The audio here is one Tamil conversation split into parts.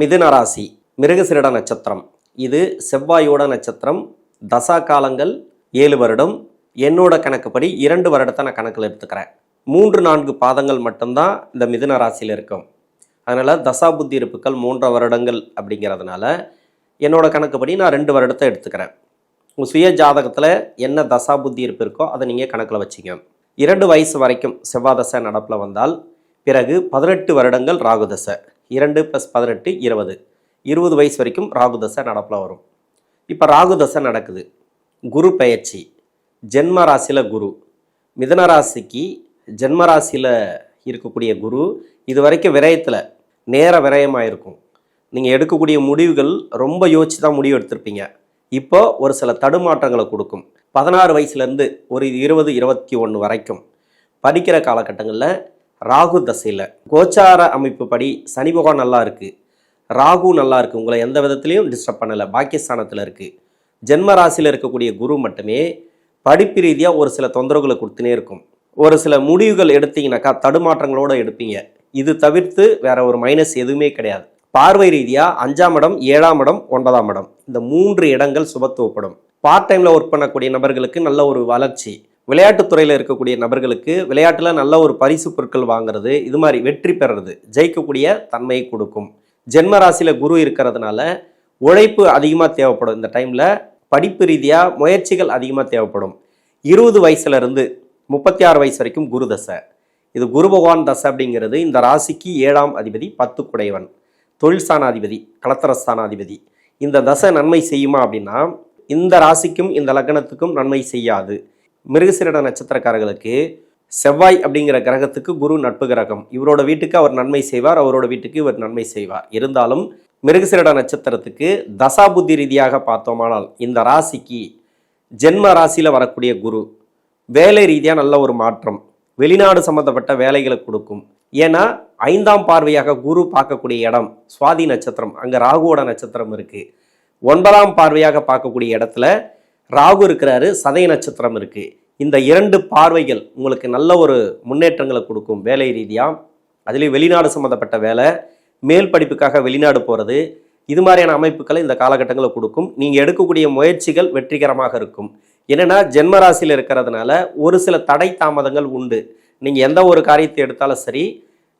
மிதுன ராசி நட்சத்திரம். இது செவ்வாயோட நட்சத்திரம். தசா காலங்கள் ஏழு வருடம். என்னோட கணக்குப்படி இரண்டு வருடத்தை நான் கணக்கில் எடுத்துக்கிறேன். மூன்று நான்கு பாதங்கள் மட்டும்தான் இந்த மிதுன ராசியில் இருக்கும். அதனால் தசா புத்தி இருப்புக்கள் மூன்று வருடங்கள் அப்படிங்கிறதுனால என்னோட கணக்குப்படி நான் ரெண்டு வருடத்தை எடுத்துக்கிறேன். உங்கள் சுய ஜாதகத்தில் என்ன தசா புத்தி இருப்பு இருக்கோ அதை நீங்கள் கணக்கில் வச்சுங்க. இரண்டு வயசு வரைக்கும் செவ்வாய் தசை நடப்பில் வந்தால் பிறகு பதினெட்டு வருடங்கள் ராகுதசை இரண்டு ப்ளஸ் பதினெட்டு இருபது. இருபது வயசு வரைக்கும் ராகு தசை நடப்பில் வரும். இப்போ ராகு தசை நடக்குது. குரு பயிற்சி ஜென்ம ராசியில் குரு. மிதன ராசிக்கு ஜென்ம ராசியில் இருக்கக்கூடிய குரு இது வரைக்கும் விரயத்தில் நேர விரயமாக இருக்கும் நீங்கள் எடுக்கக்கூடிய முடிவுகள் ரொம்ப யோசிச்சு தான் முடிவு எடுத்திருப்பீங்க. இப்போ ஒரு சில தடுமாற்றங்களை கொடுக்கும். பதினாறு வயசுலேருந்து ஒரு இருபது இருபத்தி ஒன்று வரைக்கும் படிக்கிற காலகட்டங்களில் ராகு தசையில். கோச்சார அமைப்பு படி சனி பகவான் நல்லா இருக்குது ராகு நல்லா இருக்குது உங்களை எந்த விதத்துலேயும் டிஸ்டர்ப் பண்ணலை. பாக்கியஸ்தானத்தில் இருக்குது ஜென்ம ராசியில் இருக்கக்கூடிய குரு மட்டுமே படிப்பு ரீதியாக ஒரு சில தொந்தரவுகளை கொடுத்துனே இருக்கும். ஒரு சில முடிவுகள் எடுத்தீங்கன்னாக்கா தடுமாற்றங்களோடு எடுப்பீங்க. இது தவிர்த்து வேற ஒரு மைனஸ் எதுவுமே கிடையாது. பார்வை ரீதியாக அஞ்சாம் இடம் ஏழாம் இடம் ஒன்பதாம் இடம். இந்த மூன்று இடங்கள் சுபத்துவப்படும். பார்ட் டைமில் ஒர்க் பண்ணக்கூடிய நபர்களுக்கு நல்ல ஒரு வளர்ச்சி. விளையாட்டுத்துறையில் இருக்கக்கூடிய நபர்களுக்கு விளையாட்டில் நல்ல ஒரு பரிசு பொருட்கள் வாங்குறது இது மாதிரி வெற்றி பெறுறது ஜெயிக்கக்கூடிய தன்மையை கொடுக்கும். ஜென்ம ராசியில் குரு இருக்கிறதுனால உழைப்பு அதிகமாக தேவைப்படும். இந்த டைமில் படிப்பு ரீதியாக முயற்சிகள் அதிகமாக தேவைப்படும். இருபது வயசுலேருந்து முப்பத்தி ஆறு வயசு வரைக்கும் குரு தசை. இது குரு பகவான் தசை அப்படிங்கிறது இந்த ராசிக்கு ஏழாம் அதிபதி பத்து குடைவன் தொழில் ஸ்தானாதிபதி கலத்தர ஸ்தானாதிபதி இந்த தசை நன்மை செய்யுமா அப்படின்னா இந்த ராசிக்கும் இந்த லக்னத்துக்கும் நன்மை செய்யாது. மிருகசிரட நட்சத்திரக்காரர்களுக்கு செவ்வாய் அப்படிங்கிற கிரகத்துக்கு குரு நட்பு கிரகம். இவரோட வீட்டுக்கு அவர் நன்மை செய்வார் அவரோட வீட்டுக்கு இவர் நன்மை செய்வார். இருந்தாலும் மிருகசிரட நட்சத்திரத்துக்கு தசா புத்தி ரீதியாக பார்த்தோமானால் இந்த ராசிக்கு ஜென்ம ராசியில் வரக்கூடிய குரு வேலை ரீதியாக நல்ல ஒரு மாற்றம் வெளிநாடு சம்பந்தப்பட்ட வேலைகளை கொடுக்கும். ஏன்னா ஐந்தாம் பார்வையாக குரு பார்க்கக்கூடிய இடம் சுவாதி நட்சத்திரம். அங்கே ராகுவோட நட்சத்திரம் இருக்குது ஒன்பதாம் பார்வையாக பார்க்கக்கூடிய இடத்துல ராகு இருக்கிறாரு சதய நட்சத்திரம் இருக்குது இந்த இரண்டு பார்வைகள் உங்களுக்கு நல்ல ஒரு முன்னேற்றங்களை கொடுக்கும் வேலை ரீதியாக அதுலேயும் வெளிநாடு சம்மந்தப்பட்ட வேலை மேல் படிப்புக்காக வெளிநாடு போகிறது இது மாதிரியான அமைப்புகளை இந்த காலகட்டங்களில் கொடுக்கும். நீங்கள் எடுக்கக்கூடிய முயற்சிகள் வெற்றிகரமாக இருக்கும். என்னென்னா ஜென்ம ராசியில் இருக்கிறதுனால ஒரு சில தடை தாமதங்கள் உண்டு. நீங்கள் எந்த ஒரு காரியத்தை எடுத்தாலும் சரி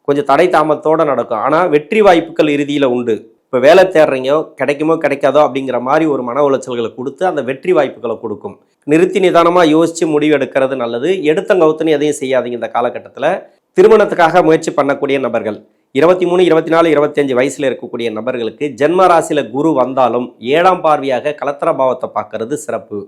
கொஞ்சம் தடை தாமதத்தோடு நடக்கும். ஆனால் வெற்றி வாய்ப்புகள் இறுதியில் உண்டு. இப்போ வேலை தேடுறீங்க கிடைக்குமோ கிடைக்காதோ அப்படிங்கிற மாதிரி ஒரு மன உளைச்சல்களை கொடுத்து அந்த வெற்றி வாய்ப்புகளை கொடுக்கும். நிறுத்தி நிதானமாக யோசித்து முடிவு எடுக்கிறது நல்லது. எடுத்த எடுத்தங்கவுத்துன்னு எதையும் செய்யாதீங்க இந்த காலகட்டத்தில். திருமணத்துக்காக முயற்சி பண்ணக்கூடிய நபர்கள் இருபத்தி மூணு இருபத்தி நாலு இருபத்தஞ்சு வயசில் இருக்கக்கூடிய நபர்களுக்கு ஜென்ம ராசியில் குரு வந்தாலும் ஏழாம் பார்வையாக கலத்தர பாவத்தை பார்க்கறது சிறப்பு.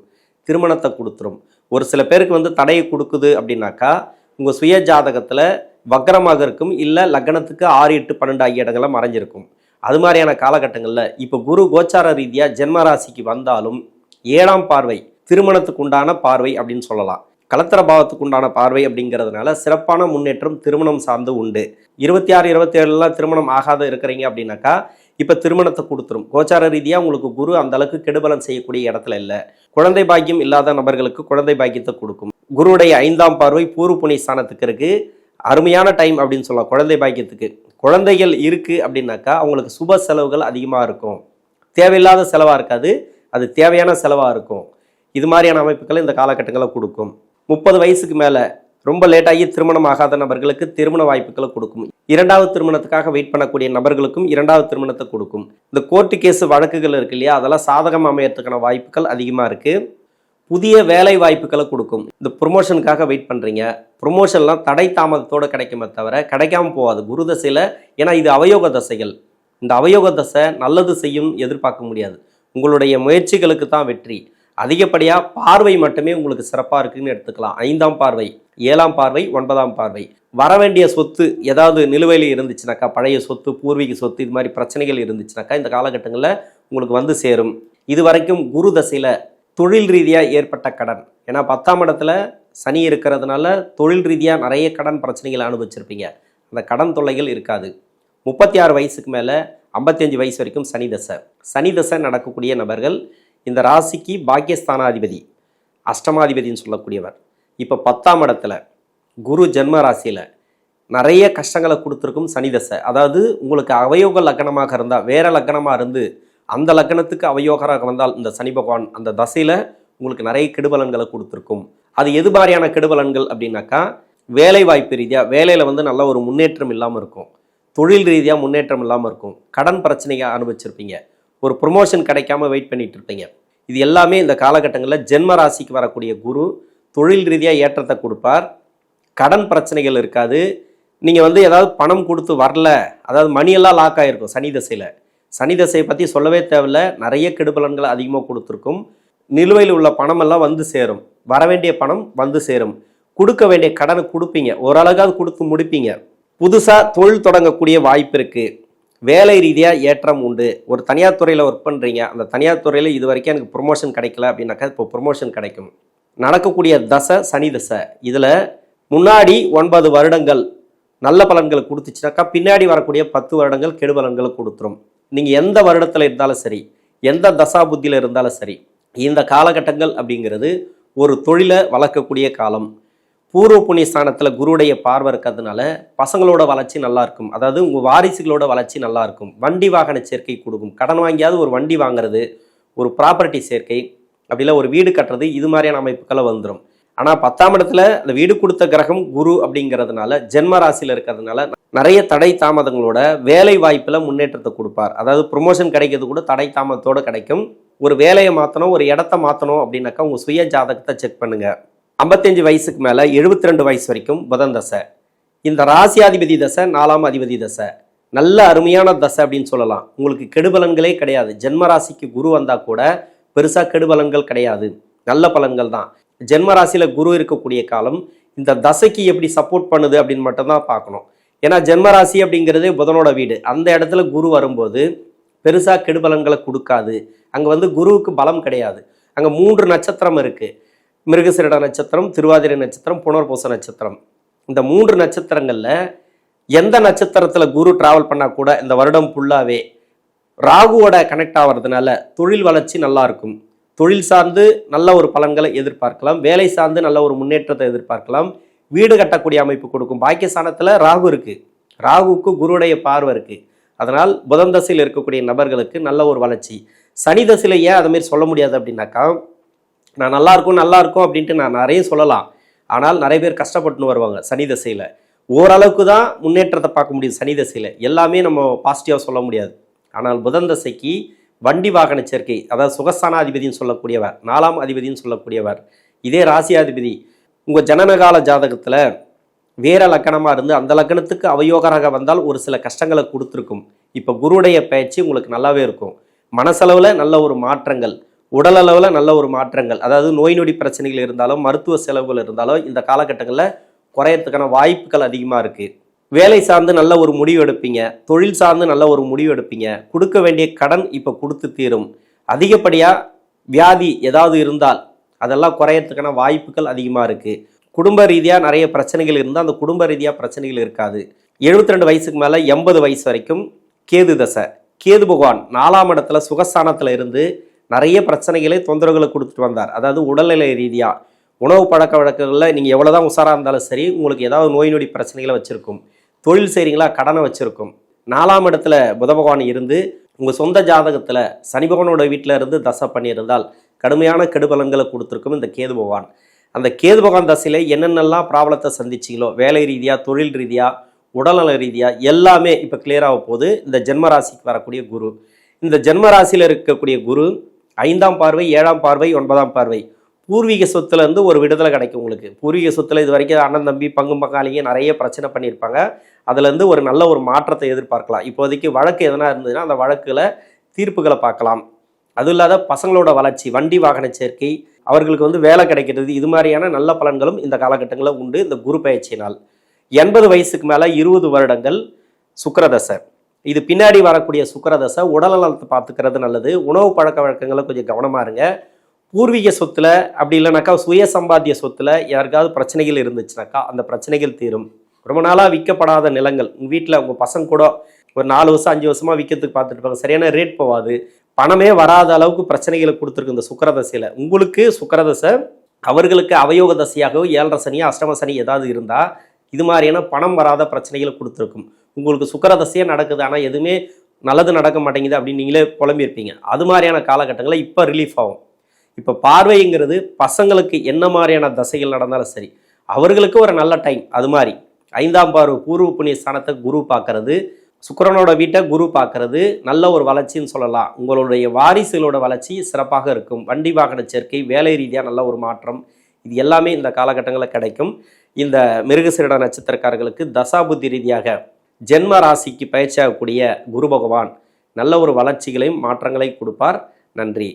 திருமணத்தை கொடுத்துரும். ஒரு சில பேருக்கு வந்து தடையை கொடுக்குது அப்படின்னாக்கா உங்கள் சுய ஜாதகத்தில் வக்கரமாக இருக்கும் இல்லை லக்னத்துக்கு ஆறு எட்டு பன்னெண்டு ஆகிய இடங்களை மறைஞ்சிருக்கும். அது மாதிரியான காலகட்டங்களில் இப்போ குரு கோச்சார ரீதியாக ஜென்மராசிக்கு வந்தாலும் ஏழாம் பார்வை திருமணத்துக்கு உண்டான பார்வை அப்படின்னு சொல்லலாம். கலத்திர பாவத்துக்கு உண்டான பார்வை அப்படிங்கிறதுனால சிறப்பான முன்னேற்றம் திருமணம் சார்ந்து உண்டு. இருபத்தி ஆறு இருபத்தி ஏழுலாம் திருமணம் ஆகாத இருக்கிறீங்க அப்படின்னாக்கா இப்போ திருமணத்தை கொடுத்துரும். கோச்சார ரீதியாக உங்களுக்கு குரு அந்த அளவுக்கு கெடுபலம் செய்யக்கூடிய இடத்துல இல்லை. குழந்தை பாக்கியம் இல்லாத நபர்களுக்கு குழந்தை பாக்கியத்தை கொடுக்கும். குருவுடைய ஐந்தாம் பார்வை பூர்வ புனி ஸ்தானத்துக்கு இருக்குது அருமையான டைம் அப்படின்னு சொல்லலாம். குழந்தை பாக்கியத்துக்கு. குழந்தைகள் இருக்குது அப்படின்னாக்கா அவங்களுக்கு சுப செலவுகள் அதிகமாக இருக்கும். தேவையில்லாத செலவாக இருக்காது. அது தேவையான செலவாக இருக்கும். இது மாதிரியான அமைப்புகளை இந்த காலகட்டங்களை கொடுக்கும். முப்பது வயசுக்கு மேலே ரொம்ப லேட்டாகி திருமணம் ஆகாத நபர்களுக்கு திருமண வாய்ப்புகளை கொடுக்கும். இரண்டாவது திருமணத்துக்காக வெயிட் பண்ணக்கூடிய நபர்களுக்கும் இரண்டாவது திருமணத்தை கொடுக்கும். இந்த கோர்ட்டு கேஸ் வழக்குகள் இருக்கு இல்லையா? அதெல்லாம் சாதகம் அமையறதுக்கான வாய்ப்புகள் அதிகமாக இருக்குது புதிய வேலை வாய்ப்புகளை கொடுக்கும். இந்த ப்ரொமோஷனுக்காக வெயிட் பண்ணுறீங்க ப்ரொமோஷன்லாம் தடை தாமதத்தோடு கிடைக்குமே தவிர கிடைக்காம போகாது. குரு தசையில் ஏன்னா இது அவயோக தசைகள். இந்த அவயோக தசை நல்லது செய்யும் எதிர்பார்க்க முடியாது. உங்களுடைய முயற்சிகளுக்கு தான் வெற்றி. அதிகப்படியாக பார்வை மட்டுமே உங்களுக்கு சிறப்பாக இருக்குன்னு எடுத்துக்கலாம். ஐந்தாம் பார்வை ஏழாம் பார்வை ஒன்பதாம் பார்வை. வர வேண்டிய சொத்து ஏதாவது நிலுவையில் இருந்துச்சுனாக்கா பழைய சொத்து பூர்வீக சொத்து இது மாதிரி பிரச்சனைகள் இருந்துச்சுனாக்கா இந்த காலகட்டங்களில் உங்களுக்கு வந்து சேரும். இது வரைக்கும் குரு தசையில் தொழில் ரீதியாக ஏற்பட்ட கடன். ஏன்னா பத்தாம் இடத்துல சனி இருக்கிறதுனால தொழில் ரீதியாக நிறைய கடன் பிரச்சனைகளை அனுபவிச்சிருப்பீங்க. அந்த கடன் தொல்லைகள் இருக்காது. முப்பத்தி ஆறு வயசுக்கு மேலே ஐம்பத்தஞ்சு வயசு வரைக்கும் சனி தசை. சனி தசை நடக்கக்கூடிய நபர்கள் இந்த ராசிக்கு பாக்கியஸ்தானாதிபதி அஷ்டமாதிபதின்னு சொல்லக்கூடியவர். இப்போ பத்தாம் இடத்துல குரு ஜென்ம ராசியில் நிறைய கஷ்டங்களை கொடுத்துருக்கும் சனி தசை. அதாவது உங்களுக்கு அவயோக லக்னமாக இருந்தால் வேறு லக்னமாக இருந்து அந்த லக்னத்துக்கு அவயோகராக வந்தால் இந்த சனி பகவான் அந்த தசையில் உங்களுக்கு நிறைய கெடுபலன்களை கொடுத்துருக்கும். அது எது மாதிரியான கெடுபலன்கள் அப்படின்னாக்கா வேலை வாய்ப்பு ரீதியாக வேலையில் வந்து நல்ல ஒரு முன்னேற்றம் இல்லாமல் இருக்கும். தொழில் ரீதியாக முன்னேற்றம் இல்லாமல் இருக்கும். கடன் பிரச்சனையை அனுபவிச்சிருப்பீங்க. ஒரு ப்ரொமோஷன் கிடைக்காம வெயிட் பண்ணிட்டு இருப்பீங்க. இது எல்லாமே இந்த காலகட்டங்களில் ஜென்ம ராசிக்கு வரக்கூடிய குரு தொழில் ரீதியாக ஏற்றத்தை கொடுப்பார். கடன் பிரச்சனைகள் இருக்காது. நீங்கள் வந்து ஏதாவது பணம் கொடுத்து வரல. அதாவது மணியெல்லாம் லாக் ஆகிருக்கும் சனி தசையில். சனி தசையை பற்றி சொல்லவே தேவையில்ல. நிறைய கெடுபலன்களை அதிகமாக கொடுத்துருக்கும். நிலுவையில் உள்ள பணமெல்லாம் வந்து சேரும். வர வேண்டிய பணம் வந்து சேரும். கொடுக்க வேண்டிய கடனை கொடுப்பீங்க. ஓரளவுக்காவது கொடுத்து முடிப்பீங்க. புதுசாக தொழில் தொடங்கக்கூடிய வாய்ப்பு இருக்குது வேலை ரீதியாக ஏற்றம் உண்டு. ஒரு தனியார் துறையில் ஒர்க் பண்ணுறீங்க அந்த தனியார் துறையில் இது வரைக்கும் எனக்கு ப்ரொமோஷன் கிடைக்கல அப்படின்னாக்கா இப்போ ப்ரொமோஷன் கிடைக்கும். நடக்கக்கூடிய தசை சனி தசை. இதில் முன்னாடி ஒன்பது வருடங்கள் நல்ல பலன்களை கொடுத்துச்சுனாக்கா பின்னாடி வரக்கூடிய பத்து வருடங்கள் கெடுபலன்களை கொடுத்துரும். நீங்கள் எந்த வருடத்தில் இருந்தாலும் சரி எந்த தசா புத்தியில் இருந்தாலும் சரி இந்த காலகட்டங்கள் அப்படிங்கிறது ஒரு தொழிலை வளர்க்கக்கூடிய காலம். பூர்வ புண்ணிய ஸ்தானத்தில் குருடைய பார்வை இருக்கிறதுனால பசங்களோட வளர்ச்சி நல்லாயிருக்கும் அதாவது உங்கள் வாரிசுகளோட வளர்ச்சி நல்லாயிருக்கும் வண்டி வாகன சேர்க்கை கொடுக்கும். கடன் வாங்கியாவது ஒரு வண்டி வாங்குறது ஒரு ப்ராப்பர்ட்டி சேர்க்கை அப்படிலாம் ஒரு வீடு கட்டுறது இது மாதிரியான அமைப்புகளை வந்துடும் ஆனால் பத்தாம் இடத்துல அந்த வீடு கொடுத்த கிரகம் குரு அப்படிங்கிறதுனால ஜென்ம ராசியில் இருக்கிறதுனால நிறைய தடை தாமதங்களோட வேலை வாய்ப்பில் முன்னேற்றத்தை கொடுப்பார். அதாவது ப்ரொமோஷன் கிடைக்கிறது கூட தடை தாமதத்தோடு கிடைக்கும். ஒரு வேலையை மாற்றணும் ஒரு இடத்த மாற்றணும் அப்படின்னாக்கா உங்கள் சுய ஜாதகத்தை செக் பண்ணுங்கள் ஐம்பத்தஞ்சு வயசுக்கு மேலே எழுபத்தி ரெண்டு வயசு வரைக்கும் புதன் தசை. இந்த ராசியாதிபதி தசை நாலாம் அதிபதி தசை. நல்ல அருமையான தசை அப்படின்னு சொல்லலாம். உங்களுக்கு கெடுபலன்களே கிடையாது. ஜென்ம ராசிக்கு குரு வந்தால் கூட பெருசாக கெடுபலன்கள் கிடையாது. நல்ல பலன்கள் தான். ஜென்மராசியில் குரு இருக்கக்கூடிய காலம் இந்த தசைக்கு எப்படி சப்போர்ட் பண்ணுது அப்படின்னு மட்டும்தான் பார்க்கணும். ஏன்னா ஜென்மராசி அப்படிங்கிறது புதனோட வீடு. அந்த இடத்துல குரு வரும்போது பெருசாக கெடுபலன்களை கொடுக்காது. அங்கே வந்து குருவுக்கு பலம் கிடையாது. அங்கே மூன்று நட்சத்திரம் இருக்குது மிருகசிரட நட்சத்திரம் திருவாதிரை நட்சத்திரம் புனர்பூச நட்சத்திரம். இந்த மூன்று நட்சத்திரங்களில் எந்த நட்சத்திரத்தில் குரு டிராவல் பண்ணால் கூட இந்த வருடம் ஃபுல்லாகவே ராகுவோட கனெக்ட் ஆகிறதுனால தொழில் வளர்ச்சி நல்லாயிருக்கும் தொழில் சார்ந்து நல்ல ஒரு பலன்களை எதிர்பார்க்கலாம். வேலை சார்ந்து நல்ல ஒரு முன்னேற்றத்தை எதிர்பார்க்கலாம். வீடு கட்டக்கூடிய அமைப்பு கொடுக்கும் பாக்கியஸ்தானத்தில் ராகு இருக்குது ராகுவுக்கு குருடைய பார்வை இருக்குது அதனால் புதன் தசையில் இருக்கக்கூடிய நபர்களுக்கு நல்ல ஒரு வளர்ச்சி. சனி தசையில் ஏன் அதை சொல்ல முடியாது அப்படின்னாக்கா நான் நல்லா இருக்கும் நல்லா இருக்கும் அப்படின்ட்டு நான் நிறைய சொல்லலாம். ஆனால் நிறைய பேர் கஷ்டப்பட்டுன்னு வருவாங்க சனி தசையில். ஓரளவுக்கு தான் முன்னேற்றத்தை பார்க்க முடியும் சனி தசையில். எல்லாமே நம்ம பாசிட்டிவாக சொல்ல முடியாது. ஆனால் புதன் தசைக்கு வண்டி வாகன சேர்க்கை அதாவது சுகஸ்தானாதிபதினு சொல்லக்கூடியவர் நாலாம் அதிபதினு சொல்லக்கூடியவர் இதே ராசியாதிபதி. உங்கள் ஜனனகால ஜாதகத்தில் வேற லக்கணமாக இருந்து அந்த லக்கணத்துக்கு அவயோகராக வந்தால் ஒரு சில கஷ்டங்களை கொடுத்துருக்கும். இப்போ குருவுடைய பயிற்சி உங்களுக்கு நல்லாவே இருக்கும். மனசளவில் நல்ல ஒரு மாற்றங்கள் உடலளவில் நல்ல ஒரு மாற்றங்கள் அதாவது நோய் நொடி பிரச்சனைகள் இருந்தாலும் மருத்துவ செலவுகள் இருந்தாலும் இந்த காலகட்டங்களில் குறையறதுக்கான வாய்ப்புகள் அதிகமாக இருக்குது வேலை சார்ந்து நல்ல ஒரு முடிவு எடுப்பீங்க. தொழில் சார்ந்து நல்ல ஒரு முடிவு எடுப்பீங்க. கொடுக்க வேண்டிய கடன் இப்போ கொடுத்து தீரும். அதிகப்படியாக வியாதி ஏதாவது இருந்தால் அதெல்லாம் குறையறதுக்கான வாய்ப்புகள் அதிகமாக இருக்குது குடும்ப ரீதியாக நிறைய பிரச்சனைகள் இருந்தால் அந்த குடும்ப ரீதியாக பிரச்சனைகள் இருக்காது. எழுபத்தி ரெண்டு வயசுக்கு மேலே எண்பது வயசு வரைக்கும் கேது தசை. கேது பகவான் நாலாம் இடத்துல சுகஸ்தானத்தில் இருந்து நிறைய பிரச்சனைகளை தொந்தரவுகளை கொடுத்துட்டு வந்தார். அதாவது உடல்நிலை ரீதியாக உணவு பழக்க வழக்கங்களில் நீங்கள் எவ்வளோ தான் உஷாராக இருந்தாலும் சரி உங்களுக்கு ஏதாவது நோய் நொடி பிரச்சனைகளை வச்சுருக்கும். தொழில் செய்கிறீங்களா கடனை வச்சுருக்கும். நாலாம் இடத்துல புத பகவான் இருந்து உங்கள் சொந்த ஜாதகத்தில் சனி பகவானோட வீட்டில் இருந்து தசை பண்ணியிருந்தால் கடுமையான கெடுபலன்களை கொடுத்துருக்கும் இந்த கேது பகவான். அந்த கேது பகவான் தசையில் என்னென்னலாம் ப்ராப்ளத்தை சந்திச்சிங்களோ வேலை ரீதியாக தொழில் ரீதியாக உடல்நல ரீதியாக எல்லாமே இப்போ கிளியராக போகுது. இந்த ஜென்ம ராசிக்கு வரக்கூடிய குரு. இந்த ஜென்ம ராசியில் இருக்கக்கூடிய குரு ஐந்தாம் பார்வை ஏழாம் பார்வை ஒன்பதாம் பார்வை. பூர்வீக சொத்துலேருந்து ஒரு விடுதலை கிடைக்கும் உங்களுக்கு. பூர்வீக சொத்துல இது வரைக்கும் அண்ணன் தம்பி பங்கு பங்காளிங்க நிறைய பிரச்சனை பண்ணியிருப்பாங்க. அதுலேருந்து ஒரு நல்ல ஒரு மாற்றத்தை எதிர்பார்க்கலாம். இப்போதைக்கு வழக்கு எதனா இருந்ததுன்னா அந்த வழக்குல தீர்ப்புகளை பார்க்கலாம். அதுவும் இல்லாத பசங்களோட வளர்ச்சி வண்டி வாகன சேர்க்கை அவர்களுக்கு வந்து வேலை கிடைக்கிறது இது மாதிரியான நல்ல பலன்களும் இந்த காலகட்டங்களில் உண்டு இந்த குரு பயிற்சியினால் எண்பது வயசுக்கு மேலே இருபது வருடங்கள் சுக்கரதசை. இது பின்னாடி வரக்கூடிய சுக்கரதசை உடல்நலத்தை பார்த்துக்கிறது நல்லது. உணவு பழக்க வழக்கங்களை கொஞ்சம் கவனமாக இருங்க. பூர்வீக சொத்துல அப்படி இல்லைனாக்கா சுய சம்பாத்திய சொத்துல யாருக்காவது பிரச்சனைகள் இருந்துச்சுனாக்கா அந்த பிரச்சனைகள் தீரும். ரொம்ப நாளாக விற்கப்படாத நிலங்கள். உங்கள் வீட்டில் உங்கள் பசங்க கூட ஒரு நாலு வருஷம் அஞ்சு வருஷமாக விற்கிறதுக்கு பார்த்துட்டு இருப்பாங்க. சரியான ரேட் போகாது பணமே வராத அளவுக்கு பிரச்சனைகளை கொடுத்துருக்கு இந்த சுக்கரதசையில் உங்களுக்கு சுக்கரதசை அவர்களுக்கு அவயோக தசையாகவோ ஏழரை சனியோ அஷ்டம சனி ஏதாவது இருந்தால் இது மாதிரியான பணம் வராத பிரச்சனைகளை கொடுத்துருக்கும். உங்களுக்கு சுக்கரதசையே நடக்குது. ஆனால் எதுவுமே நல்லது நடக்க மாட்டேங்குது அப்படின்னு நீங்களே புலம்பியிருப்பீங்க. அது மாதிரியான காலகட்டங்களில் இப்போ ரிலீஃப் ஆகும். இப்போ பார்வைங்கிறது பசங்களுக்கு என்ன மாதிரியான தசைகள் நடந்தாலும் சரி அவர்களுக்கு ஒரு நல்ல டைம் அது மாதிரி ஐந்தாம் பார்வை பூர்வ புண்ணிய ஸ்தானத்தை குரு பார்க்கறது சுக்கிரனோட வீட்டை குரு பார்க்கறது நல்ல ஒரு வளர்ச்சின்னு சொல்லலாம். உங்களுடைய வாரிசுகளோட வளர்ச்சி சிறப்பாக இருக்கும். வண்டி வாகன சேர்க்கை வேலை ரீதியாக நல்ல ஒரு மாற்றம். இது எல்லாமே இந்த காலகட்டங்களில் கிடைக்கும். இந்த மிருகசீரட நட்சத்திரக்காரர்களுக்கு தசாபுத்தி ரீதியாக ஜென்ம ராசிக்கு பயிற்சியாகக்கூடிய குரு பகவான் நல்ல ஒரு வளர்ச்சிகளையும் மாற்றங்களை கொடுப்பார். நன்றி.